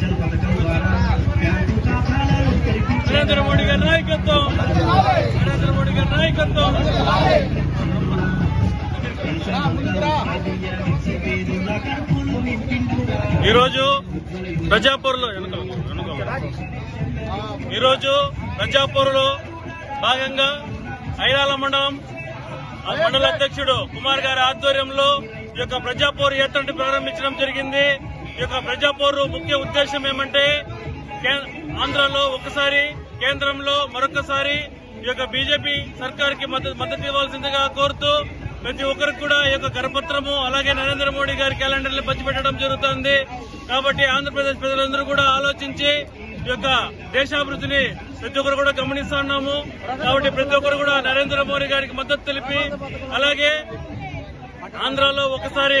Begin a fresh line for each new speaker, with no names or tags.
యువజన పథకం ద్వారా బ్యాంకు ఖాతాలను
నరేంద్ర మోడీ గారి నాయకత్వం. నరేంద్ర మోడీ గారి నాయకత్వం. ఈరోజు ప్రజాపూర్లో ఈరోజు ప్రజాపూర్లో భాగంగా ఐరాల మండలం మండల అధ్యక్షుడు కుమార్ గారి ఆధ్వర్యంలో ఈ యొక్క ప్రజాపూర్ ఎత్తంటి ప్రారంభించడం జరిగింది. ఈ యొక్క ప్రజాపోరు ముఖ్య ఉద్దేశం ఏమంటే కే- ఆంధ్రాలో ఒకసారి కేంద్రంలో మరొకసారి ఈ యొక్క బీజేపీ సర్కార్కి మద్దతు మద్దతు ఇవ్వాల్సిందిగా కోరుతూ ప్రతి ఒక్కరికి కూడా ఈ యొక్క కరపత్రము అలాగే నరేంద్ర మోడీ గారి క్యాలెండర్ని పంచిపెట్టడం జరుగుతోంది. కాబట్టి ఆంధ్రప్రదేశ్ ప్రజలందరూ కూడా ఆలోచించి ఈ యొక్క దేశాభివృద్ధిని ప్రతి ఒక్కరు కూడా గమనిస్తున్నాము కాబట్టి ప్రతి ఒక్కరు కూడా నరేంద్ర మోడీ గారికి మద్దతు తెలిపి అలాగే ఆంధ్రాలో ఒకసారి